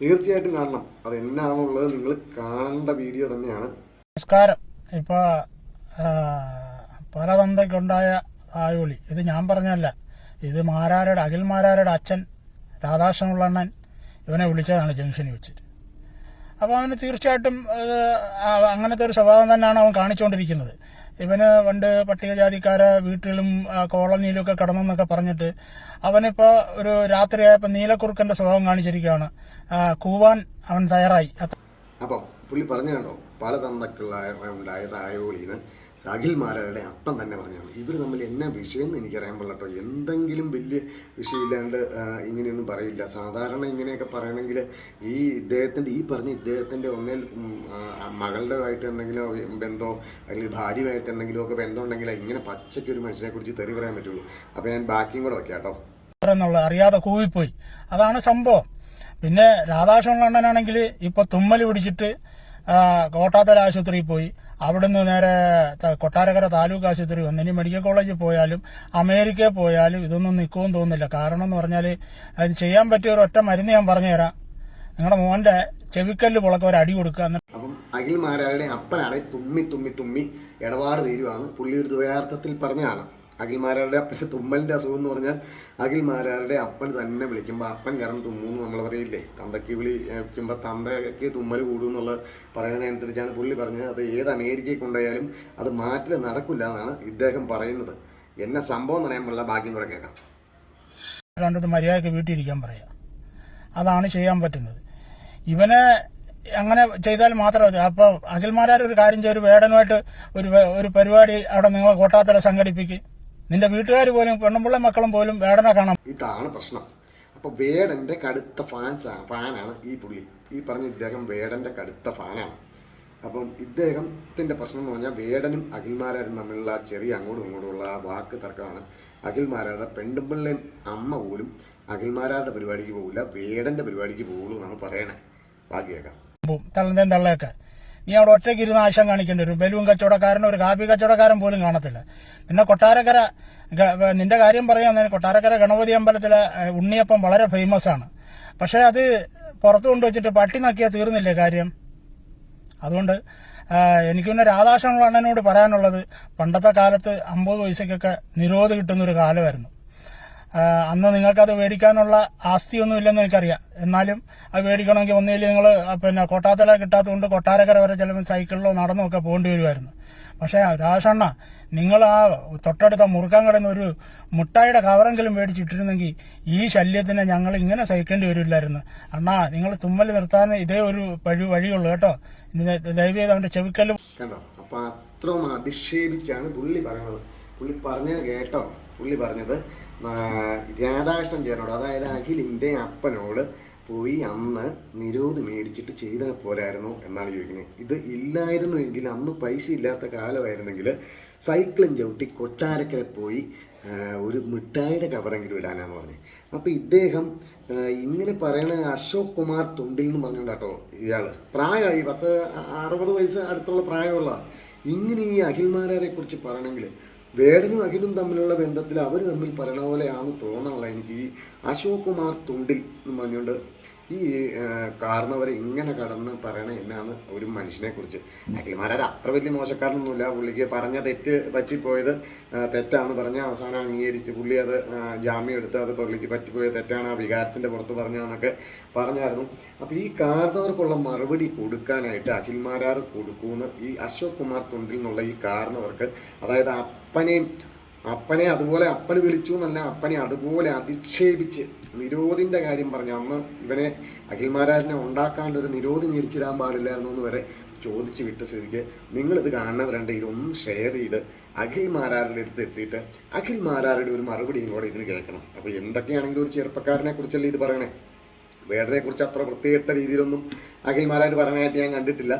തീർച്ചയായിട്ടും കാണണം. അത് എന്നാണുള്ളത് നിങ്ങൾ കാണേണ്ട വീഡിയോ തന്നെയാണ്. നമസ്കാരം. ഇപ്പോൾ പലതന്തയ്ക്കുണ്ടായ ആയോളി. ഇത് ഞാൻ പറഞ്ഞല്ല ഇത് മാരാരുടെ അഖിൽ മാരാരുടെ അച്ഛൻ രാധാകൃഷ്ണപിള്ളണ്ണൻ ഇവനെ വിളിച്ചതാണ് ജംഗ്ഷനിൽ വെച്ചിട്ട് അപ്പോൾ അവന് തീർച്ചയായിട്ടും അങ്ങനത്തെ ഒരു സ്വഭാവം തന്നെയാണ് അവൻ കാണിച്ചുകൊണ്ടിരിക്കുന്നത്. ഇവന് പണ്ട് പട്ടികജാതിക്കാരെ വീട്ടിലും കോളനിയിലും ഒക്കെ കിടന്നെന്നൊക്കെ പറഞ്ഞിട്ട് അവനിപ്പോൾ ഒരു രാത്രിയായപ്പോൾ നീലക്കുറുക്കന്റെ സ്വഭാവം കാണിച്ചിരിക്കുകയാണ്. കൂവാൻ അവൻ തയ്യാറായി. അപ്പം പുള്ളി പറഞ്ഞു കണ്ടോ പല തന്നക്കുള്ള ഉണ്ടായത് ആയോളിന്ന് അഖിൽമാരുടെ അപ്പം തന്നെ പറഞ്ഞാണ് ഇവർ തമ്മിൽ എന്നാ വിഷയം എനിക്കറിയാൻ പാടില്ല കേട്ടോ. എന്തെങ്കിലും വലിയ വിഷയമില്ലാണ്ട് ഇങ്ങനെയൊന്നും പറയില്ല. സാധാരണ ഇങ്ങനെയൊക്കെ പറയണമെങ്കിൽ ഈ ഇദ്ദേഹത്തിന്റെ ഈ പറഞ്ഞ ഇദ്ദേഹത്തിന്റെ ഒന്നിൽ ഉം, ആ, മകളുടെ ആയിട്ട് എന്തെങ്കിലും ബന്ധമോ അല്ലെങ്കിൽ ഭാര്യയുമായിട്ട് എന്തെങ്കിലും ഒക്കെ ബന്ധം ഉണ്ടെങ്കിൽ ഇങ്ങനെ പച്ചയ്ക്ക് ഒരു മനുഷ്യനെ കുറിച്ച് തെറി പറയാൻ പറ്റുള്ളൂ. അപ്പോൾ ഞാൻ ബാക്കിയും കൂടെ വയ്ക്കാം കേട്ടോ. എന്നുള്ള അറിയാതെ കൂവിപ്പോയി. അതാണ് സംഭവം. പിന്നെ രാധാകൃഷ്ണൻ കണ്ണനാണെങ്കിൽ ഇപ്പൊ തുമ്മൽ പിടിച്ചിട്ട് കോട്ടാത്തല ആശുപത്രിയിൽ പോയി. അവിടുന്ന് നേരെ കൊട്ടാരക്കര താലൂക്ക് ആശുപത്രി വന്നു. ഇനി മെഡിക്കൽ കോളേജിൽ പോയാലും അമേരിക്കയിൽ പോയാലും ഇതൊന്നും നിൽക്കുമെന്ന് തോന്നുന്നില്ല. കാരണം എന്ന് പറഞ്ഞാൽ അത് ചെയ്യാൻ പറ്റിയ ഒരു ഒറ്റ മരുന്ന് ഞാൻ പറഞ്ഞുതരാം. നിങ്ങളുടെ മോന്റെ ചെവിക്കല്ല് പുളക്ക ഒരു അടി കൊടുക്കുക അപ്പം അപ്പം അഖിൽമാരാരുടെ അപ്പനാണ് തുമ്മി തുമ്മി തുമ്മി ഇടപാട് തീരുവാണ്. പുള്ളി ഒരു ദ്വയാർത്ഥത്തിൽ പറഞ്ഞതാണ് അഖിൽമാരാരുടെ അപ്പന് തുമ്മലിന്റെ അസുഖം എന്ന് പറഞ്ഞാൽ അഖിൽമാരാരുടെ അപ്പൻ തന്നെ വിളിക്കുമ്പോൾ അപ്പൻ കാരണം തുമ്മൂന്ന് നമ്മൾ പറയില്ലേ? തന്തയ്ക്ക് വിളി വയ്ക്കുമ്പോൾ തന്തയ്ക്ക് തുമ്മൽ കൂടും എന്നുള്ളത് പറയുന്നതിനനുസരിച്ചാണ് പുള്ളി പറഞ്ഞത്. അത് ഏത് അമേരിക്കയിൽ കൊണ്ടുപോയാലും അത് മാറ്റൽ നടക്കില്ല എന്നാണ് ഇദ്ദേഹം പറയുന്നത്. എന്നെ സംഭവം എന്ന് പറയാനുള്ള ബാക്കിയും കൂടെ കേൾക്കാം. രണ്ടത് മര്യാദയ്ക്ക് വീട്ടിലിരിക്കാൻ പറയാം. അതാണ് ചെയ്യാൻ പറ്റുന്നത്. ഇവനെ അങ്ങനെ ചെയ്താൽ മാത്രമേ അപ്പോൾ അഖിൽമാരാർ ഒരു കാര്യം ചെയ്യും ഒരു വേടനുമായിട്ട് ഒരു ഒരു പരിപാടി അവിടെ നിങ്ങൾ കോട്ടാത്തല സംഘടിപ്പിക്കും. നിന്റെ വീട്ടുകാർ പോലും പെണ്ണുമ്പിള്ള മക്കളും പോലും വേടനെ കാണാം ഇതാണ് പ്രശ്നം. അപ്പോൾ വേടന്റെ കടുത്ത ഫാൻസ് ഫാനാണ് ഈ പുള്ളി. ഈ പറഞ്ഞ ഇദ്ദേഹം വേടന്റെ കടുത്ത ഫാനാണ് അപ്പം ഇദ്ദേഹത്തിന്റെ പ്രശ്നം എന്ന് പറഞ്ഞാൽ വേടനും അഖിൽമാരാരും തമ്മിലുള്ള ചെറിയ അങ്ങോട്ടും ഇങ്ങോട്ടുമുള്ള ആ വാക്ക് തർക്കമാണ്. അഖിൽമാരാരുടെ പെണ്ടുമ്പിള്ളയും അമ്മ പോലും അഖിൽമാരാരുടെ പരിപാടിക്ക് പോകില്ല വേടന്റെ പരിപാടിക്ക് പോകുള്ളൂ എന്നാണ് പറയണേ. ബാക്കിയേക്കാം തള്ളന്തേം തള്ളയൊക്കെ നീ അവിടെ ഒറ്റയ്ക്ക് ഇരുന്ന് ആശം കാണിക്കേണ്ടി വരും. ബലൂൺ കച്ചവടക്കാരൻ ഒരു കാപ്പി കച്ചവടക്കാരൻ പോലും കാണത്തില്ല. പിന്നെ കൊട്ടാരക്കര നിന്റെ കാര്യം പറയാൻ കൊട്ടാരക്കര ഗണപതി അമ്പലത്തിലെ ഉണ്ണിയപ്പം വളരെ ഫേമസ് ആണ്. പക്ഷേ അത് പുറത്തു കൊണ്ടുവച്ചിട്ട് പട്ടി നക്കിയാൽ തീർന്നില്ലേ കാര്യം? അതുകൊണ്ട് എനിക്ക് പിന്നെ രാധാകൃഷ്ണൻ അണ്ണനോട് പറയാനുള്ളത് പണ്ടത്തെ കാലത്ത് അമ്പത് പൈസയ്ക്കൊക്കെ നിരോധ കിട്ടുന്ന ഒരു കാലമായിരുന്നു. അന്ന് നിങ്ങൾക്കത് മേടിക്കാനുള്ള ആസ്തിയൊന്നും ഇല്ലെന്ന് എനിക്കറിയാം. എന്നാലും അത് മേടിക്കണമെങ്കിൽ ഒന്നുകിൽ നിങ്ങൾ പിന്നെ കൊട്ടാത്തല കിട്ടാത്തതുകൊണ്ട് കൊട്ടാരക്കര വരെ ചിലപ്പോൾ സൈക്കിളിലോ നടന്നോ ഒക്കെ പോകേണ്ടി വരുമായിരുന്നു. പക്ഷേ രാഷണ്ണ നിങ്ങൾ ആ തൊട്ടടുത്ത മുറുക്കാൻ കിടന്ന ഒരു മുട്ടായിയുടെ കവറെങ്കിലും മേടിച്ചിട്ടിരുന്നെങ്കിൽ ഈ ശല്യത്തിനെ ഞങ്ങൾ ഇങ്ങനെ സഹിക്കേണ്ടി വരില്ലായിരുന്നു. അണ്ണാ നിങ്ങൾ തുമ്മൽ നിർത്താൻ ഇതേ ഒരു വഴി വഴിയുള്ളൂ കേട്ടോ. ദയവ് ചെയ്ത് അവന്റെ ചെവിക്കല്ല് കണ്ടോ? അപ്പം അത്രയും അധിക്ഷേപിച്ചാണ് പുള്ളി പറയുന്നത് പുള്ളി പറഞ്ഞത് കേട്ടോ. പുള്ളി പറഞ്ഞത് രാധാകൃഷ്ണൻ ചേട്ടനോട് അതായത് അഖിലിന്റെ അപ്പനോട് പോയി അന്ന് നിരോധി മേടിച്ചിട്ട് ചെയ്താൽ പോരായിരുന്നു എന്നാണ് ചോദിക്കുന്നത്. ഇത് ഇല്ലായിരുന്നുവെങ്കിൽ അന്ന് പൈസ ഇല്ലാത്ത കാലമായിരുന്നെങ്കിൽ സൈക്കിളും ചവിട്ടി കൊട്ടാരക്കര പോയി ഒരു മിഠായിയുടെ കവറെങ്കിലും ഇടാനാന്ന് പറഞ്ഞു. അപ്പോൾ ഇദ്ദേഹം ഇങ്ങനെ പറയണ അശോക് കുമാർ തുണ്ടിൽ എന്ന് പറഞ്ഞുകൊണ്ടാട്ടോ ഇയാൾ പ്രായമായി പത്ത് അറുപത് വയസ്സ് അടുത്തുള്ള പ്രായമുള്ള ഇങ്ങനെ ഈ അഖിൽമാരെ കുറിച്ച് പറയണമെങ്കിൽ വേടനും അഖിലും തമ്മിലുള്ള ബന്ധത്തിൽ അവർ തമ്മിൽ പറയണ പോലെയാണ് തോന്നണല്ല എനിക്ക് ഈ അശോക് കുമാർ തുണ്ടിൽ എന്ന് പറഞ്ഞുകൊണ്ട് ഈ കാർന്നവർ ഇങ്ങനെ കടന്ന് പറയണ എന്നാണ് ഒരു മനുഷ്യനെ കുറിച്ച്. അഖിൽമാരാർ അത്ര വലിയ മോശക്കാരനൊന്നുമില്ല. പുള്ളിക്ക് പറഞ്ഞ തെറ്റ് പറ്റിപ്പോയത് തെറ്റാന്ന് പറഞ്ഞ് അവസാനം അംഗീകരിച്ച് പുള്ളി അത് ജാമ്യം എടുത്ത് അത് പുള്ളിക്ക് പറ്റിപ്പോയ തെറ്റാണ് ആ വികാരത്തിന്റെ പുറത്ത് പറഞ്ഞതെന്നൊക്കെ പറഞ്ഞായിരുന്നു. അപ്പോൾ ഈ കാർന്നവർക്കുള്ള മറുപടി കൊടുക്കാനായിട്ട് അഖിൽമാരാർ കൊടുക്കൂന്ന് ഈ അശോക് കുമാർ തുണ്ടിൽ നിന്നുള്ള ഈ കാർന്നവർക്ക് അതായത് അപ്പനെയും അപ്പനെ അതുപോലെ അപ്പന് വിളിച്ചു എന്നല്ല അപ്പനെ അതുപോലെ അധിക്ഷേപിച്ച് നിരോധിന്റെ കാര്യം പറഞ്ഞു അന്ന് ഇവനെ അഖിൽ മഹാരാജിനെ ഉണ്ടാക്കാണ്ട് ഒരു നിരോധി മേടിച്ചിടാൻ പാടില്ലായിരുന്നു എന്ന് വരെ ചോദിച്ചു വിട്ട സ്ഥിതിക്ക് നിങ്ങളിത് കാണുന്നവരുണ്ട് ഇതൊന്നും ഷെയർ ചെയ്ത് അഖിൽ മാരാരുടെ അടുത്ത് എത്തിയിട്ട് അഖിൽ മാരാരുടെ ഒരു മറുപടിയും കൂടെ ഇതിന് കേൾക്കണം. അപ്പോൾ എന്തൊക്കെയാണെങ്കിലും ഒരു ചെറുപ്പക്കാരനെ കുറിച്ചല്ലേ ഇത് പറയണേ? വേടനെ കുറിച്ച് അത്ര വൃത്തികെട്ട രീതിയിലൊന്നും അഖിൽ മാരാർ പറയാനായിട്ട് ഞാൻ കണ്ടിട്ടില്ല.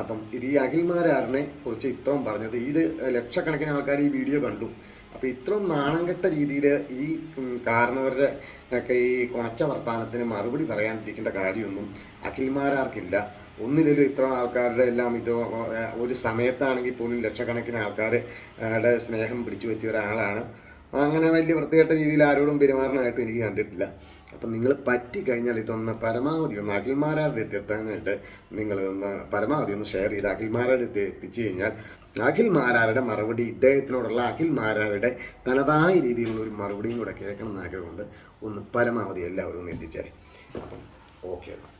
അപ്പം ഇത് ഈ അഖിൽമാരാറിനെ കുറിച്ച് ഇത്രയും പറഞ്ഞത് ഇത് ലക്ഷക്കണക്കിന് ആൾക്കാർ ഈ വീഡിയോ കണ്ടു. അപ്പം ഇത്രയും നാണം കെട്ട രീതിയിൽ ഈ കാരണവരുടെ ഒക്കെ ഈ കുണച്ച വർത്തമാനത്തിന് മറുപടി പറയാണ്ടിരിക്കേണ്ട കാര്യമൊന്നും അഖിൽമാരാർക്കില്ല. ഒന്നിലും ഇത്ര ആൾക്കാരുടെ എല്ലാം ഇത് ഒരു സമയത്താണെങ്കിൽ പോലും ലക്ഷക്കണക്കിന് ആൾക്കാരുടെ സ്നേഹം പിടിച്ചു പറ്റിയ ഒരാളാണ്. അങ്ങനെ വലിയ വൃത്തികെട്ട രീതിയിൽ ആരോടും പെരുമാറണമായിട്ടും എനിക്ക് കണ്ടിട്ടില്ല. അപ്പം നിങ്ങൾ പറ്റിക്കഴിഞ്ഞാൽ ഇതൊന്ന് പരമാവധി ഒന്ന് അഖിൽമാരാരുടെ നിങ്ങൾ ഒന്ന് പരമാവധി ഒന്ന് ഷെയർ ചെയ്ത് അഖിൽമാരുടെ എത്തിച്ചു കഴിഞ്ഞാൽ അഖിൽമാരാരുടെ മറുപടി ഇദ്ദേഹത്തിനോടുള്ള അഖിൽ മാരാരുടെ തനതായ രീതിയിലുള്ള ഒരു മറുപടിയും കൂടെ കേൾക്കണം എന്ന് ആഗ്രഹമുണ്ട്. ഒന്ന് പരമാവധി എല്ലാവരും ഒന്ന് എത്തിച്ചേരെ. അപ്പം ഓക്കെ എന്നാൽ